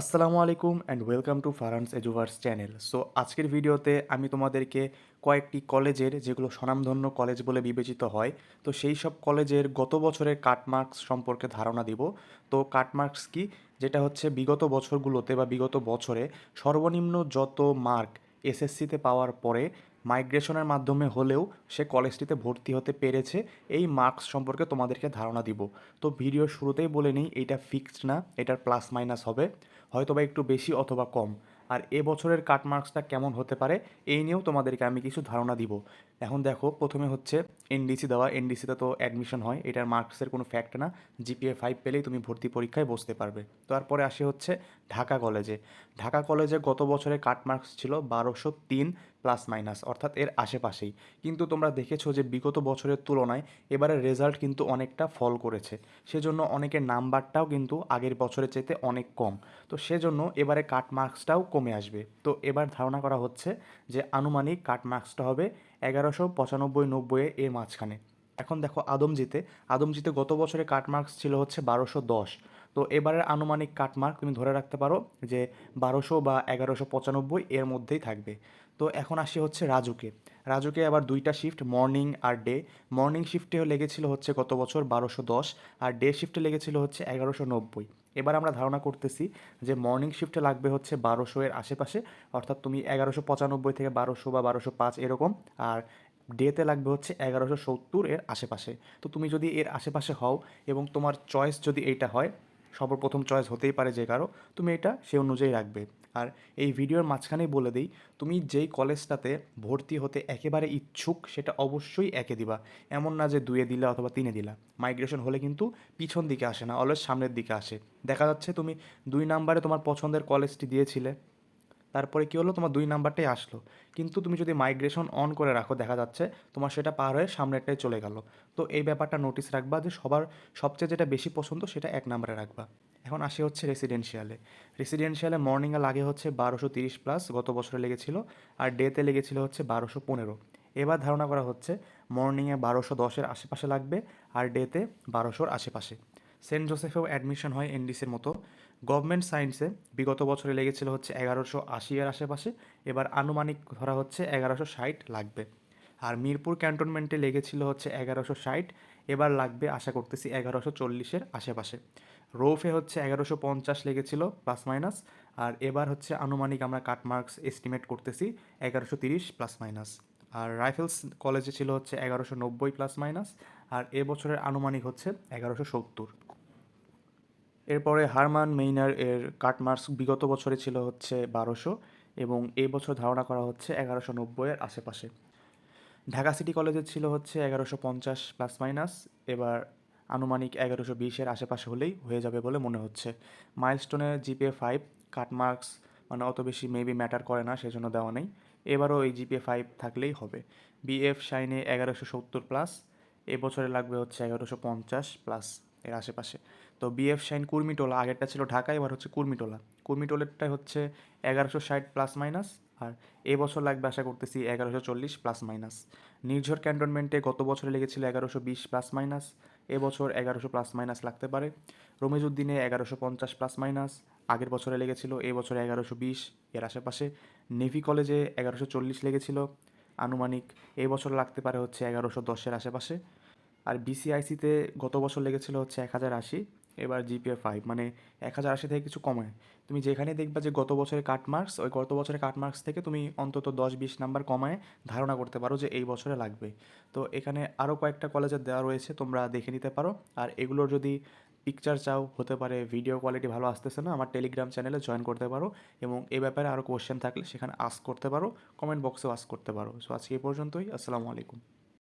আসসালামু আলাইকুম and welcome to ফারান্স এজুভার্স চ্যানেল সো আজকের ভিডিওতে আমি তোমাদেরকে কয়েকটি কলেজের যেগুলো স্বনামধন্য কলেজ বলে বিবেচিত হয়, তো সেই সব কলেজের গত বছরের কাটমার্কস সম্পর্কে ধারণা দিব। তো কাটমার্কস কি? যেটা হচ্ছে বিগত বছরগুলোতে বা বিগত বছরে সর্বনিম্ন যত মার্ক এসএসসিতে পাওয়ার পরে মাইগ্রেশনের মাধ্যমে হলেও সে কলেজটিতে ভর্তি হতে পেরেছে, এই মার্কস সম্পর্কে তোমাদেরকে ধারণা দিব। তো ভিডিও শুরুতেই বলে নিই, এটা ফিক্সড না, এটার প্লাস মাইনাস হবে হয়তো বা একটু বেশি অথবা কম। আর এ বছরের কাট মার্কসটা কেমন হতে পারে, এই নিয়েও তোমাদেরকে আমি কিছু ধারণা দিব। এখন দেখো, প্রথমে হচ্ছে এনডিসি দেওয়া এনডিসিতে তো অ্যাডমিশন হয়, এটার মার্কসের কোনো ফ্যাক্ট না। জিপিএ ফাইভ পেলেই তুমি ভর্তি পরীক্ষায় বসতে পারবে। তারপরে আসে হচ্ছে ঢাকা কলেজে ঢাকা কলেজে গত বছরে কাট মার্কস ছিল বারোশো তিন প্লাস মাইনাস অর্থাৎ এর আশেপাশেই। কিন্তু তোমরা দেখেছ যে বিগত বছরের তুলনায় এবারে রেজাল্ট কিন্তু অনেকটা ফল করেছে। সেজন্য অনেকের নাম্বারটাও কিন্তু আগের বছরের চেতে অনেক কম। তো সেজন্য এবারে কাট মার্কসটাও কমে আসবে। তো এবার ধারণা করা হচ্ছে যে আনুমানিক কাট মার্কসটা হবে এগারোশো পঁচানব্বই নব্বই এর মাঝখানে। এখন দেখো আদমজিতে আদমজিতে গত বছরে কাট মার্কস ছিল হচ্ছে বারোশো দশ। তো এবারের আনুমানিক কাটমার্ক তুমি ধরে রাখতে পারো যে বারোশো বা এগারোশো পঁচানব্বই এর মধ্যেই থাকবে। তো এখন আসি হচ্ছে রাজুকে। রাজুকে আবার দুইটা শিফট মর্নিং আর ডে মর্নিং শিফটে লেগেছিল হচ্ছে গত বছর বারোশো দশ আর ডে শিফটে লেগেছিল হচ্ছে এগারোশো নব্বই। এবার আমরা ধারণা করতেছি যে মর্নিং শিফটে লাগবে হচ্ছে বারোশো এর আশেপাশে, অর্থাৎ তুমি এগারোশো পঁচানব্বই থেকে বারোশো বা বারোশো পাঁচ এরকম, আর ডেতে লাগবে হচ্ছে এগারোশো সত্তর এর আশেপাশে। তো তুমি যদি এর আশেপাশে হও এবং তোমার চয়েস যদি এইটা হয়, সর্বপ্রথম চয়েস হতেই পারে যে কারও, তুমি এটা সে অনুযায়ী রাখবে। আর এই ভিডিওর মাঝখানেই বলে দিই, তুমি যেই কলেজটাতে ভর্তি হতে একেবারে ইচ্ছুক, সেটা অবশ্যই একে দিবা। এমন না যে দুয়ে দিলা অথবা তিনে দিলা। মাইগ্রেশন হলে কিন্তু পিছন দিকে আসে না অলওয়েজ সামনের দিকে আসে। দেখা যাচ্ছে তুমি দুই নাম্বারে তোমার পছন্দের কলেজটি দিয়েছিলে। তারপরে কী হলো? তোমার দুই নাম্বারটাই আসলো। কিন্তু তুমি যদি মাইগ্রেশন অন করে রাখো, দেখা যাচ্ছে তোমার সেটা পার হয়ে সামনেরটাই চলে গেল। তো এই ব্যাপারটা নোটিস রাখবা যে সবার সবচেয়ে যেটা বেশি পছন্দ সেটা এক নাম্বারে রাখবা। এখন আসে হচ্ছে রেসিডেন্সিয়ালে রেসিডেন্সিয়ালে মর্নিংয়ে লাগে হচ্ছে বারোশো তিরিশ প্লাস গত বছরে লেগেছিল আর ডেতে লেগেছিল হচ্ছে বারোশো পনেরো। এবার ধারণা করা হচ্ছে মর্নিংয়ে বারোশো দশের আশেপাশে লাগবে আর ডেতে বারোশোর আশেপাশে। সেন্ট জোসেফেও অ্যাডমিশন হয় এনডিসির মতো। গভর্নমেন্ট সায়েন্সে বিগত বছরে লেগেছিল হচ্ছে এগারোশো আশি এর আশেপাশে, এবার আনুমানিক ধরা হচ্ছে এগারোশো ষাট লাগবে। আর মিরপুর ক্যান্টনমেন্টে লেগেছিল হচ্ছে এগারোশো ষাট, এবার লাগবে আশা করতেছি এগারোশো চল্লিশের আশেপাশে। রোফে হচ্ছে এগারোশো পঞ্চাশ লেগেছিল প্লাস মাইনাস, আর এবার হচ্ছে আনুমানিক আমরা কাটমার্কস এস্টিমেট করতেছি এগারোশো তিরিশ প্লাস মাইনাস। আর রাইফেলস কলেজে ছিল হচ্ছে এগারোশো নব্বই প্লাস মাইনাস আর এ বছরের আনুমানিক হচ্ছে এগারোশো সত্তর। এরপরে হারমান মেইনার এর কাটমার্কস বিগত বছরে ছিল হচ্ছে বারোশো এবং এই বছর ধারণা করা হচ্ছে এগারোশো নব্বইয়ের আশেপাশে। ঢাকা সিটি কলেজে ছিল হচ্ছে এগারোশো পঞ্চাশ প্লাস মাইনাস এবার আনুমানিক এগারোশো বিশের আশেপাশে হলেই হয়ে যাবে বলে মনে হচ্ছে। মাইলস্টোনের জিপিএ ফাইভ কাটমার্কস মানে অত বেশি মেবি ম্যাটার করে না, সেজন্য দেওয়া নেই। এবারও এই জিপিএ ফাইভ থাকলেই হবে। বিএফ শাইনে এগারোশো সত্তর প্লাস এবছরে লাগবে হচ্ছে এগারোশো পঞ্চাশ প্লাস এর আশেপাশে। তো বিএফ শাইন কুর্মিটোলা, আগেরটা ছিল ঢাকা, এবার হচ্ছে কুর্মিটোলা। কুর্মিটোলেরটাই হচ্ছে এগারোশো ষাট প্লাস মাইনাস আর এবছর লাগবে আশা করতেছি এগারোশো চল্লিশ প্লাস মাইনাস নির্ঝর ক্যান্টনমেন্টে গত বছরে লেগেছিল এগারোশো বিশ প্লাস মাইনাস এবছর এগারোশো প্লাস মাইনাস লাগতে পারে। রমেজউদ্দিনে এগারোশো পঞ্চাশ প্লাস মাইনাস আগের বছরে লেগেছিল, এই বছরে এগারোশো বিশ, এর আশেপাশে। নেভি কলেজে এগারোশো চল্লিশ লেগেছিল। আনুমানিক এই বছর লাগতে পারে হচ্ছে এগারোশো দশের আশেপাশে। আর বিসিআইসিতে গত বছর লেগেছিল হচ্ছে এক হাজার আশি, এবার জিপিএ ফাইভ মানে এক হাজার আশি থেকে কিছু কমায় তুমি যেখানে দেখবা যে গত বছরের কাট মার্কস ওই গত বছরের কাট মার্কস থেকে তুমি অন্তত দশ বিশ নাম্বার কমায়, ধারণা করতে পারো যে এই বছরে লাগবে। তো এখানে আরও কয়েকটা কলেজের দেওয়া রয়েছে, তোমরা দেখে নিতে পারো। আর এগুলোর যদি পিকচার চাও, হতে পারে ভিডিও কোয়ালিটি ভালো আসতেছে না, আমার টেলিগ্রাম চ্যানেলে জয়েন করতে পারো এবং এ ব্যাপারে আরও কোয়েশ্চেন থাকলে সেখানে আস করতে পারো কমেন্ট বক্সেও আস করতে পারো। সো আজকে এই পর্যন্তই, আসসালামু আলাইকুম।